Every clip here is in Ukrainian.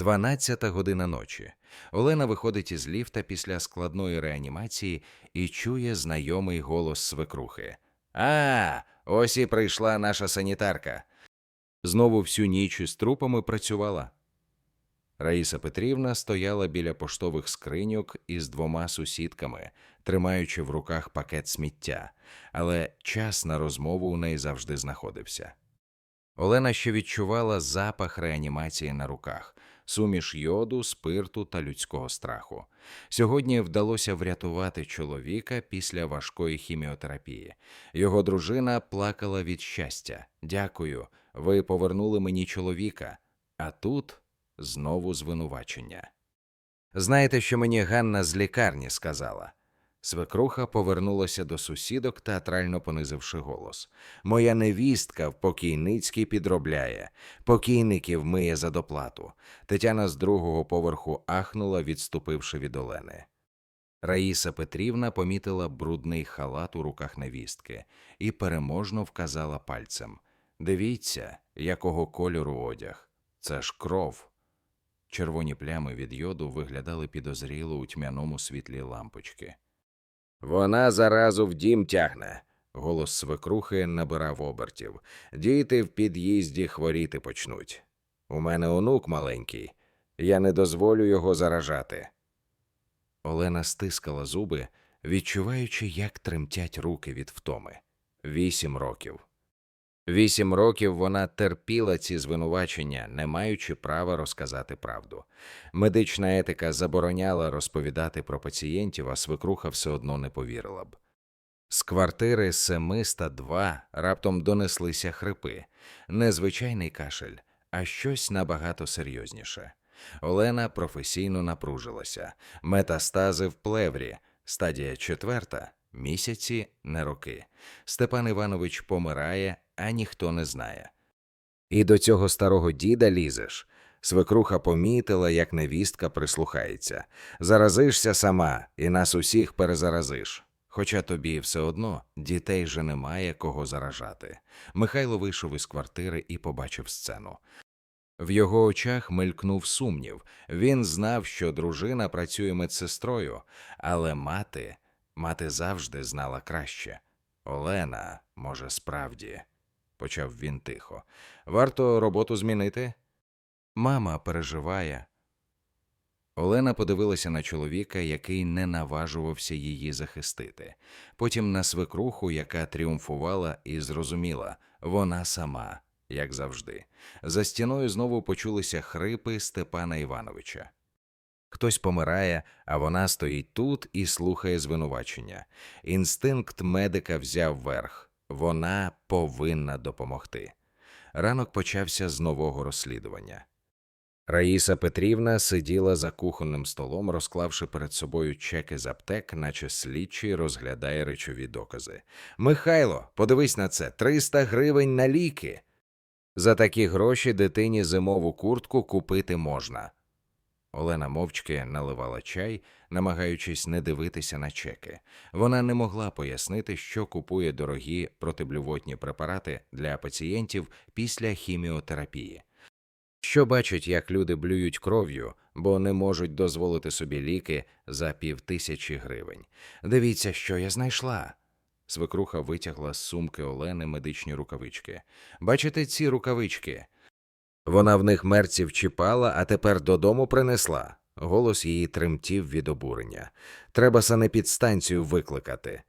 Дванадцята година ночі. Олена виходить із ліфта після складної реанімації і чує знайомий голос свекрухи. А, ось і прийшла наша санітарка. Знову всю ніч із трупами працювала. Раїса Петрівна стояла біля поштових скриньок із двома сусідками, тримаючи в руках пакет сміття, але час на розмову у неї завжди знаходився. Олена ще відчувала запах реанімації на руках, суміш йоду, спирту та людського страху. Сьогодні вдалося врятувати чоловіка після важкої хіміотерапії. Його дружина плакала від щастя. Дякую, ви повернули мені чоловіка. А тут знову звинувачення. Знаєте, що мені Ганна з лікарні сказала? Свекруха повернулася до сусідок, театрально понизивши голос. Моя невістка в покійницькій підробляє, покійників миє за доплату. Тетяна з другого поверху ахнула, відступивши від Олени. Раїса Петрівна помітила брудний халат у руках невістки і переможно вказала пальцем. Дивіться, якого кольору одяг. Це ж кров. Червоні плями від йоду виглядали підозріло у тьмяному світлі лампочки. Вона заразу в дім тягне. Голос свекрухи набирав обертів. Діти в під'їзді хворіти почнуть. У мене онук маленький. Я не дозволю його заражати. Олена стискала зуби, відчуваючи, як тремтять руки від втоми. Вісім років. Вісім років вона терпіла ці звинувачення, не маючи права розказати правду. Медична етика забороняла розповідати про пацієнтів, а свекруха все одно не повірила б. З квартири 702 раптом донеслися хрипи, не звичайний кашель, а щось набагато серйозніше. Олена професійно напружилася, метастази в плеврі, стадія четверта, місяці, не роки. Степан Іванович помирає, а ніхто не знає. І до цього старого діда лізеш. Свекруха помітила, як невістка прислухається. Заразишся сама, і нас усіх перезаразиш. Хоча тобі все одно дітей же немає кого заражати. Михайло вийшов із квартири і побачив сцену. В його очах мелькнув сумнів. Він знав, що дружина працює медсестрою, але мати, мати завжди знала краще. Олена, може, справді, почав він тихо. Варто роботу змінити? Мама переживає. Олена подивилася на чоловіка, який не наважувався її захистити, потім на свекруху, яка тріумфувала і зрозуміла вона сама, як завжди. За стіною знову почулися хрипи Степана Івановича. Хтось помирає, а вона стоїть тут і слухає звинувачення. Інстинкт медика взяв верх. Вона повинна допомогти. Ранок почався з нового розслідування. Раїса Петрівна сиділа за кухонним столом, розклавши перед собою чеки з аптек, наче слідчий розглядає речові докази. Михайло, подивись на це 300 гривень на ліки. За такі гроші дитині зимову куртку купити можна. Олена мовчки наливала чай, намагаючись не дивитися на чеки. Вона не могла пояснити, що купує дорогі протиблювотні препарати для пацієнтів після хіміотерапії. Що бачить, як люди блюють кров'ю, бо не можуть дозволити собі ліки за півтисячі гривень. Дивіться, що я знайшла. Свекруха витягла з сумки Олени медичні рукавички. Бачите ці рукавички? Вона в них мерців чіпала, а тепер додому принесла. Голос її тремтів від обурення. Треба санепідстанцію викликати.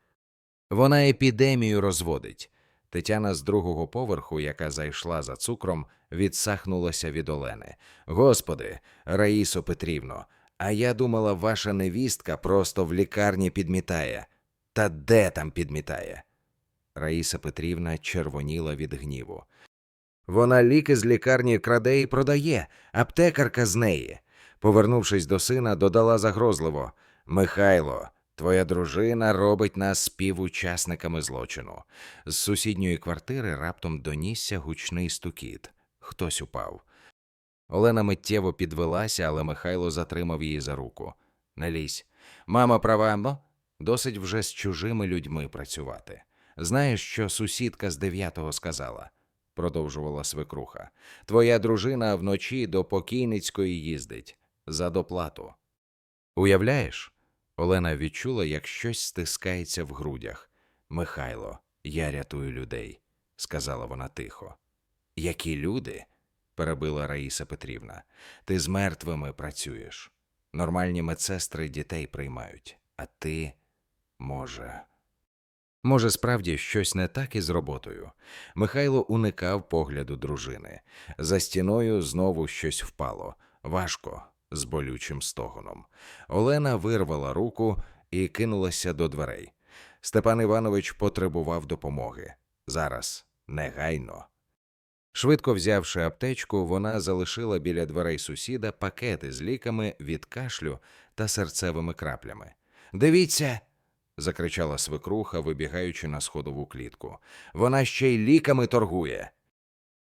Вона епідемію розводить. Тетяна з другого поверху, яка зайшла за цукром, відсахнулася від Олени. Господи, Раїсо Петрівно, а я думала, ваша невістка просто в лікарні підмітає. Та де там підмітає? Раїса Петрівна червоніла від гніву. Вона ліки з лікарні краде і продає, аптекарка з неї. Повернувшись до сина, додала загрозливо Михайло, твоя дружина робить нас співучасниками злочину. З сусідньої квартири раптом донісся гучний стукіт. Хтось упав. Олена миттєво підвелася, але Михайло затримав її за руку. Не лізь. Мама права, досить вже з чужими людьми працювати. Знаєш, що сусідка з дев'ятого сказала? Продовжувала свекруха. Твоя дружина вночі до покійницької їздить за доплату. Уявляєш? Олена відчула, як щось стискається в грудях. Михайло, я рятую людей, сказала вона тихо. Які люди? перебила Раїса Петрівна. Ти з мертвими працюєш. Нормальні медсестри дітей приймають, а ти, може. Може, справді щось не так із роботою. Михайло уникав погляду дружини. За стіною знову щось впало. Важко, з болючим стогоном. Олена вирвала руку і кинулася до дверей. Степан Іванович потребував допомоги. Зараз, негайно. Швидко взявши аптечку, вона залишила біля дверей сусіда пакети з ліками від кашлю та серцевими краплями. Дивіться. Закричала свекруха, вибігаючи на сходову клітку. Вона ще й ліками торгує.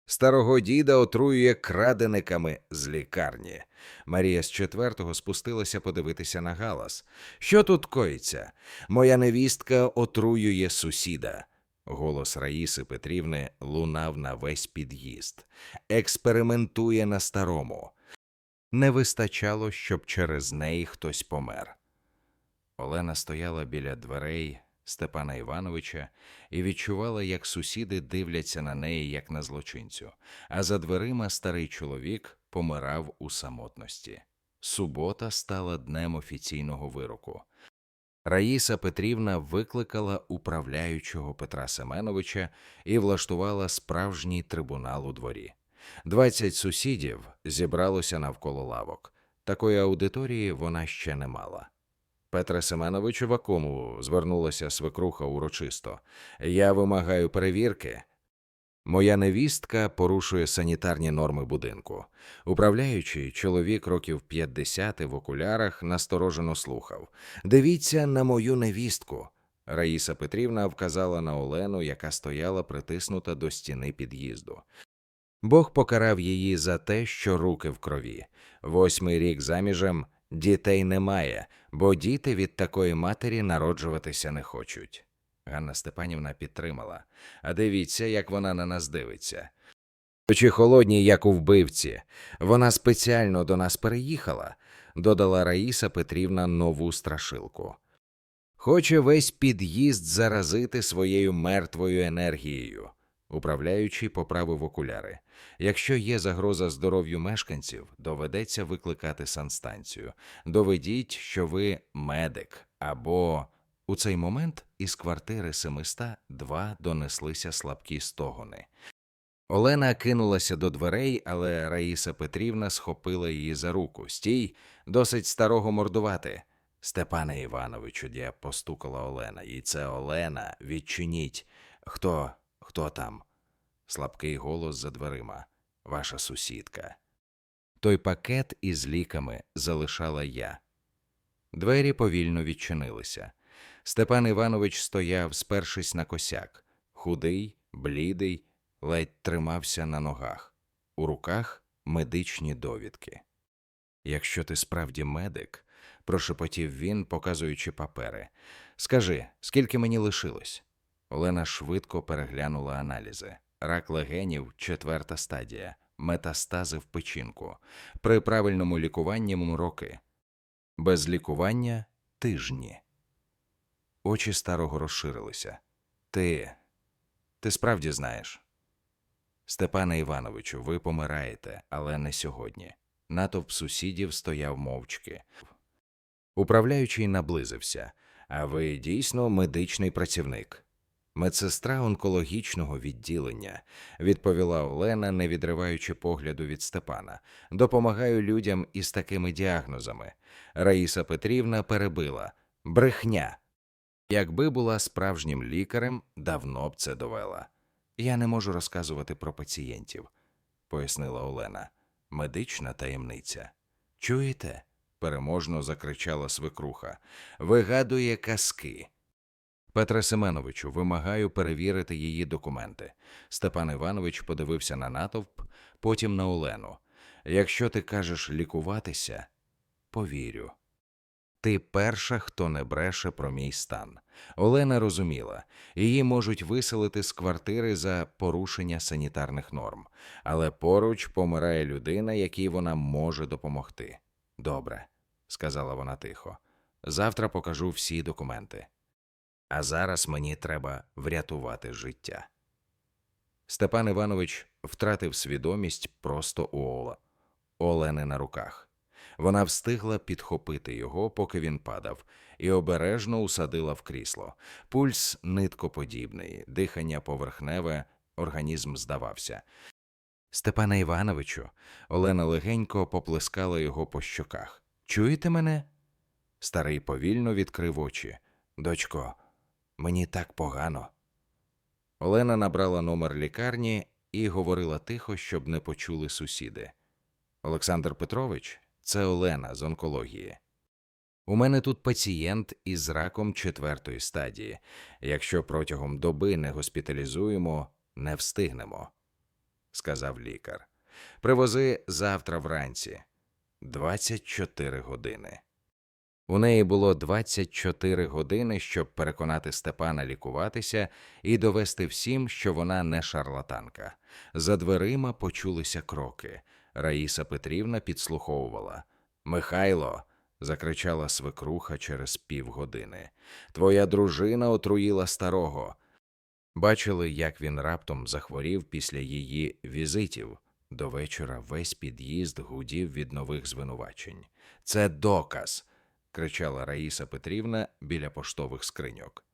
Старого діда отруює крадениками з лікарні. Марія з четвертого спустилася подивитися на галас. Що тут коїться? Моя невістка отруює сусіда. Голос Раїси Петрівни лунав на весь під'їзд. Експериментує на старому. Не вистачало, щоб через неї хтось помер. Олена стояла біля дверей Степана Івановича і відчувала, як сусіди дивляться на неї, як на злочинцю, а за дверима старий чоловік помирав у самотності. Субота стала днем офіційного вироку. Раїса Петрівна викликала управляючого Петра Семеновича і влаштувала справжній трибунал у дворі. Двадцять сусідів зібралося навколо лавок. Такої аудиторії вона ще не мала. Петре Семеновичу Вакумову звернулася свекруха урочисто. Я вимагаю перевірки. Моя невістка порушує санітарні норми будинку. Управляючий чоловік років 50 в окулярах насторожено слухав. Дивіться на мою невістку. Раїса Петрівна вказала на Олену, яка стояла притиснута до стіни під'їзду. Бог покарав її за те, що руки в крові. Восьмий рік заміжем дітей немає, бо діти від такої матері народжуватися не хочуть. Ганна Степанівна підтримала. А дивіться, як вона на нас дивиться. Очі холодні, як у вбивці. Вона спеціально до нас переїхала, додала Раїса Петрівна нову страшилку. Хоче весь під'їзд заразити своєю мертвою енергією. Управляючий поправив окуляри. Якщо є загроза здоров'ю мешканців, доведеться викликати санстанцію. Доведіть, що ви медик або. У цей момент із квартири 702 донеслися слабкі стогони. Олена кинулася до дверей, але Раїса Петрівна схопила її за руку. Стій, досить старого мордувати. Степане Івановичу, я постукала Олена. І це Олена, відчиніть. Хто, хто там? Слабкий голос за дверима. Ваша сусідка. Той пакет із ліками залишала я. Двері повільно відчинилися. Степан Іванович стояв, спершись на косяк, худий, блідий, ледь тримався на ногах, у руках медичні довідки. Якщо ти справді медик, прошепотів він, показуючи папери, скажи, скільки мені лишилось? Олена швидко переглянула аналізи. Рак легенів, четверта стадія, метастази в печінку. При правильному лікуванні роки, без лікування тижні. Очі старого розширилися. Ти. Ти справді знаєш. Степане Івановичу, ви помираєте, але не сьогодні. Натовп сусідів стояв мовчки. Управляючий наблизився. А ви дійсно медичний працівник. Медсестра онкологічного відділення, відповіла Олена, не відриваючи погляду від Степана. Допомагаю людям із такими діагнозами. Раїса Петрівна перебила брехня. Якби була справжнім лікарем, давно б це довела. Я не можу розказувати про пацієнтів, пояснила Олена. Медична таємниця. Чуєте? переможно закричала свекруха. Вигадує казки. Петре Семеновичу, вимагаю перевірити її документи. Степан Іванович подивився на натовп, потім на Олену. Якщо ти кажеш лікуватися, повірю. Ти перша, хто не бреше про мій стан. Олена розуміла, її можуть виселити з квартири за порушення санітарних норм, але поруч помирає людина, якій вона може допомогти. Добре, сказала вона тихо. Завтра покажу всі документи. А зараз мені треба врятувати життя. Степан Іванович втратив свідомість просто у Ола. Олени на руках. Вона встигла підхопити його, поки він падав, і обережно усадила в крісло. Пульс ниткоподібний, дихання поверхневе, організм здавався. Степана Івановичу, Олена легенько поплескала його по щоках. Чуєте мене? Старий повільно відкрив очі. Дочко, мені так погано. Олена набрала номер лікарні і говорила тихо, щоб не почули сусіди. Олександр Петрович, це Олена з онкології. У мене тут пацієнт із раком четвертої стадії. Якщо протягом доби не госпіталізуємо, не встигнемо, сказав лікар. Привози завтра вранці 24 години. У неї було 24 години, щоб переконати Степана лікуватися і довести всім, що вона не шарлатанка. За дверима почулися кроки. Раїса Петрівна підслуховувала. Михайло. закричала свекруха через півгодини. Твоя дружина отруїла старого. Бачили, як він раптом захворів після її візитів. До вечора весь під'їзд гудів від нових звинувачень. Це доказ. Кричала Раїса Петрівна біля поштових скриньок.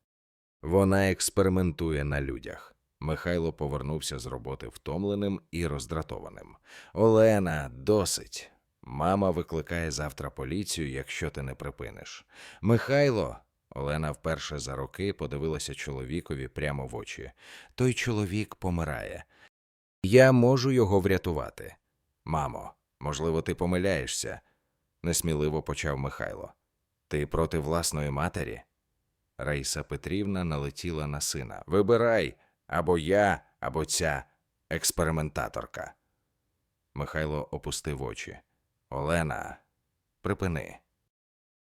Вона експериментує на людях. Михайло повернувся з роботи втомленим і роздратованим. Олена, досить. Мама викликає завтра поліцію, якщо ти не припиниш. Михайло. Олена вперше за роки подивилася чоловікові прямо в очі. Той чоловік помирає. Я можу його врятувати. Мамо, можливо, ти помиляєшся, несміливо почав Михайло. Ти проти власної матері? Раїса Петрівна налетіла на сина. Вибирай або я, або ця експериментаторка. Михайло опустив очі. Олена, припини.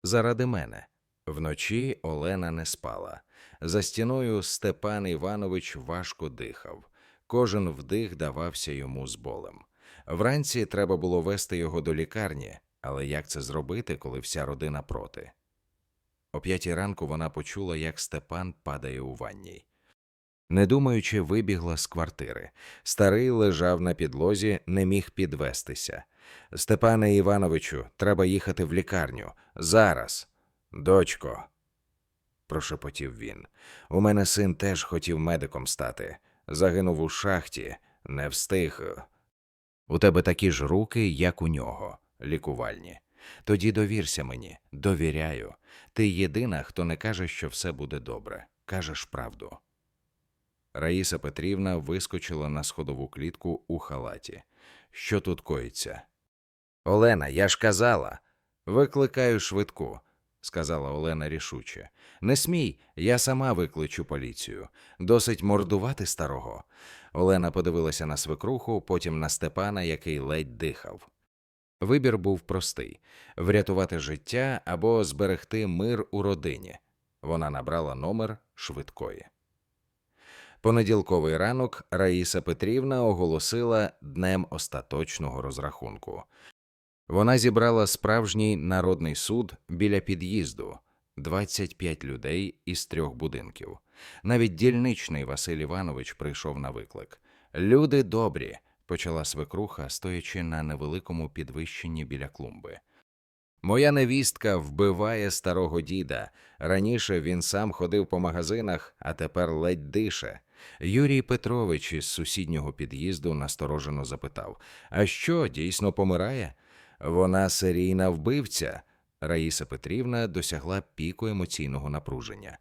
Заради мене. Вночі Олена не спала. За стіною Степан Іванович важко дихав. Кожен вдих давався йому з болем. Вранці треба було вести його до лікарні, але як це зробити, коли вся родина проти? О п'ятій ранку вона почула, як Степан падає у ванній. Не думаючи, вибігла з квартири. Старий лежав на підлозі, не міг підвестися. Степане Івановичу, треба їхати в лікарню. Зараз. Дочко, прошепотів він. У мене син теж хотів медиком стати. Загинув у шахті, не встиг. У тебе такі ж руки, як у нього, лікувальні. Тоді довірся мені, довіряю. Ти єдина, хто не каже, що все буде добре. Кажеш правду. Раїса Петрівна вискочила на сходову клітку у халаті. Що тут коїться? Олена, я ж казала. Викликаю швидку, сказала Олена рішуче. Не смій, я сама викличу поліцію. Досить мордувати старого. Олена подивилася на свекруху, потім на Степана, який ледь дихав. Вибір був простий врятувати життя або зберегти мир у родині. Вона набрала номер швидкої. Понеділковий ранок Раїса Петрівна оголосила днем остаточного розрахунку. Вона зібрала справжній народний суд біля під'їзду 25 людей із трьох будинків. Навіть дільничний Василь Іванович прийшов на виклик. Люди добрі, почала свекруха, стоячи на невеликому підвищенні біля клумби. Моя невістка вбиває старого діда. Раніше він сам ходив по магазинах, а тепер ледь дише. Юрій Петрович із сусіднього під'їзду насторожено запитав: А що, дійсно помирає? Вона серійна вбивця. Раїса Петрівна досягла піку емоційного напруження.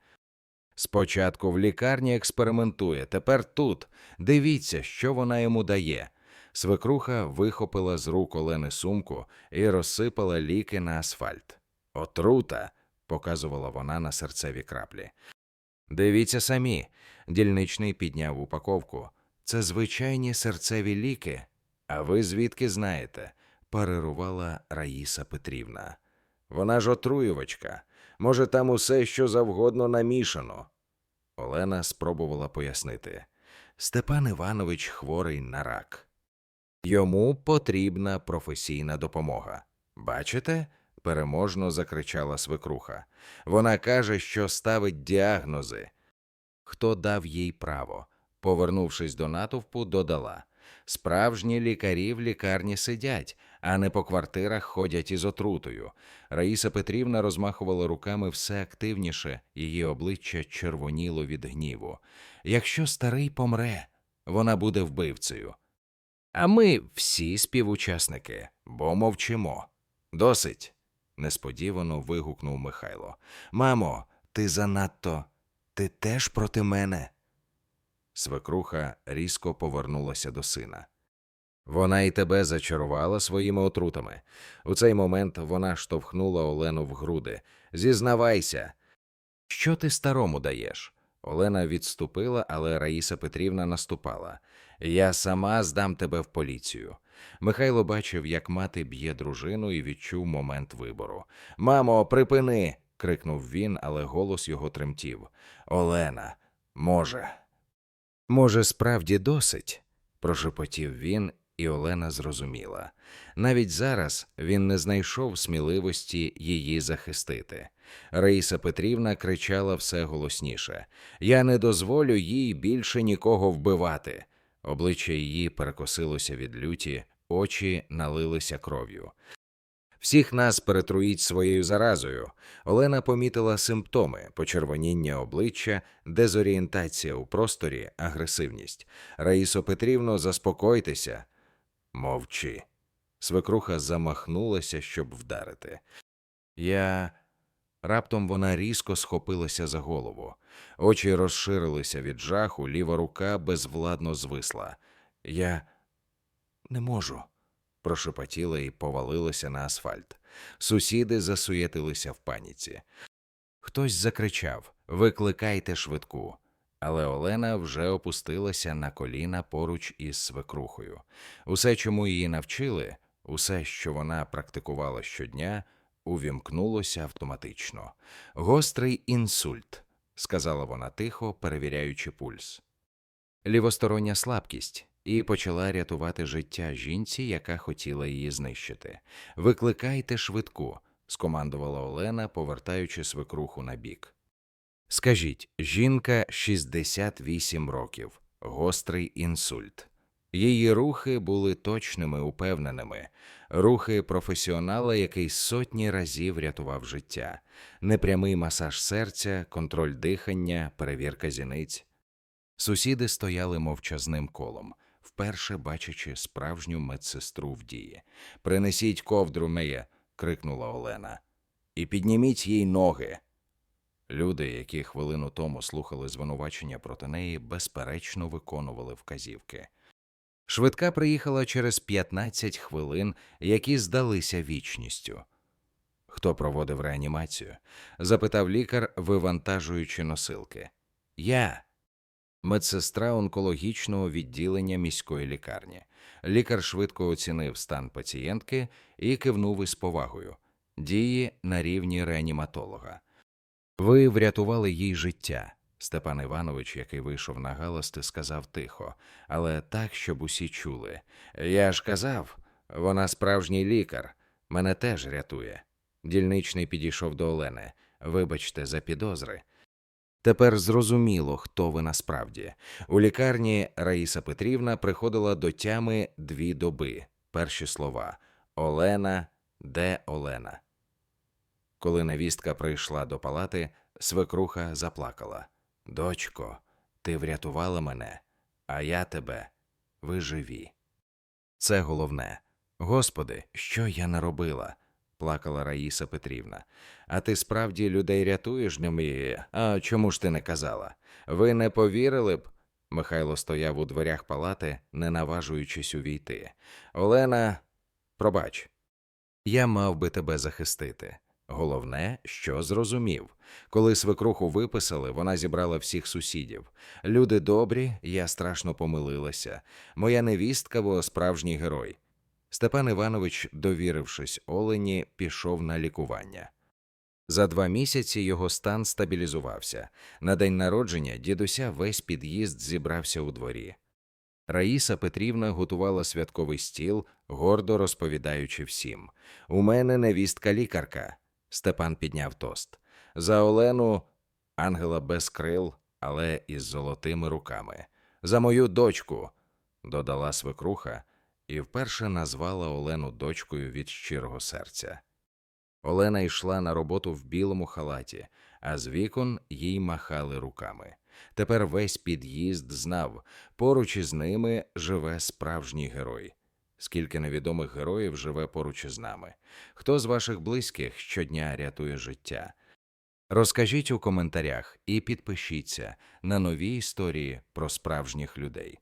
Спочатку в лікарні експериментує, тепер тут. Дивіться, що вона йому дає. Свекруха вихопила з рук Олени сумку і розсипала ліки на асфальт. Отрута, показувала вона на серцеві краплі. Дивіться самі. Дільничний підняв упаковку. Це звичайні серцеві ліки. А ви звідки знаєте? парирувала Раїса Петрівна. Вона ж отруювачка. Може, там усе що завгодно намішано. Олена спробувала пояснити. Степан Іванович хворий на рак. Йому потрібна професійна допомога. Бачите? переможно закричала свекруха. Вона каже, що ставить діагнози. Хто дав їй право? Повернувшись до натовпу, додала Справжні лікарі в лікарні сидять, а не по квартирах ходять із отрутою. Раїса Петрівна розмахувала руками все активніше, її обличчя червоніло від гніву. Якщо старий помре, вона буде вбивцею. А ми всі співучасники, бо мовчимо. Досить. несподівано вигукнув Михайло. Мамо, ти занадто. Ти теж проти мене. Свекруха різко повернулася до сина. Вона і тебе зачарувала своїми отрутами. У цей момент вона штовхнула Олену в груди. Зізнавайся, що ти старому даєш? Олена відступила, але Раїса Петрівна наступала. Я сама здам тебе в поліцію. Михайло бачив, як мати б'є дружину і відчув момент вибору. Мамо, припини. крикнув він, але голос його тремтів. Олена, може. Може, справді досить? прошепотів він, і Олена зрозуміла. Навіть зараз він не знайшов сміливості її захистити. Раїса Петрівна кричала все голосніше Я не дозволю їй більше нікого вбивати. Обличчя її перекосилося від люті, очі налилися кров'ю. Всіх нас перетруїть своєю заразою. Олена помітила симптоми почервоніння обличчя, дезорієнтація у просторі, агресивність. Раїсо Петрівно, заспокойтеся. Мовчи. Свекруха замахнулася, щоб вдарити. Я. Раптом вона різко схопилася за голову. Очі розширилися від жаху, ліва рука безвладно звисла. Я не можу прошепотіла і повалилася на асфальт. Сусіди засуєтилися в паніці. Хтось закричав Викликайте швидку. Але Олена вже опустилася на коліна поруч із свекрухою. Усе, чому її навчили, усе, що вона практикувала щодня, увімкнулося автоматично. Гострий інсульт, сказала вона тихо, перевіряючи пульс. Лівостороння слабкість, і почала рятувати життя жінці, яка хотіла її знищити. Викликайте швидку, скомандувала Олена, повертаючи свекруху на бік. Скажіть, жінка 68 років, гострий інсульт. Її рухи були точними, упевненими, рухи професіонала, який сотні разів рятував життя, непрямий масаж серця, контроль дихання, перевірка зіниць. Сусіди стояли мовчазним колом, вперше бачачи справжню медсестру в дії. Принесіть ковдру Меє, крикнула Олена, і підніміть їй ноги. Люди, які хвилину тому слухали звинувачення проти неї, безперечно виконували вказівки. Швидка приїхала через 15 хвилин, які здалися вічністю. Хто проводив реанімацію? запитав лікар, вивантажуючи носилки. Я медсестра онкологічного відділення міської лікарні. Лікар швидко оцінив стан пацієнтки і кивнув із повагою дії на рівні реаніматолога. Ви врятували їй життя. Степан Іванович, який вийшов на галасти, сказав тихо, але так, щоб усі чули. Я ж казав, вона справжній лікар, мене теж рятує. Дільничний підійшов до Олени. Вибачте, за підозри. Тепер зрозуміло, хто ви насправді. У лікарні Раїса Петрівна приходила до тями дві доби. Перші слова Олена, де Олена. Коли невістка прийшла до палати, свекруха заплакала. Дочко, ти врятувала мене, а я тебе. Ви живі. Це головне. Господи, що я наробила? плакала Раїса Петрівна. А ти справді людей рятуєш, Ньоміє? А чому ж ти не казала? Ви не повірили б? Михайло стояв у дверях палати, не наважуючись увійти. Олена, пробач, я мав би тебе захистити. Головне, що зрозумів. Коли свекруху виписали, вона зібрала всіх сусідів. Люди добрі, я страшно помилилася. Моя невістка, бо справжній герой. Степан Іванович, довірившись Олені, пішов на лікування. За два місяці його стан стабілізувався. На день народження дідуся весь під'їзд зібрався у дворі. Раїса Петрівна готувала святковий стіл, гордо розповідаючи всім. У мене невістка лікарка. Степан підняв тост. За Олену ангела без крил, але із золотими руками. За мою дочку, додала свекруха і вперше назвала Олену дочкою від щирого серця. Олена йшла на роботу в білому халаті, а з вікон їй махали руками. Тепер весь під'їзд знав, поруч із ними живе справжній герой. Скільки невідомих героїв живе поруч із нами? Хто з ваших близьких щодня рятує життя? Розкажіть у коментарях і підпишіться на нові історії про справжніх людей.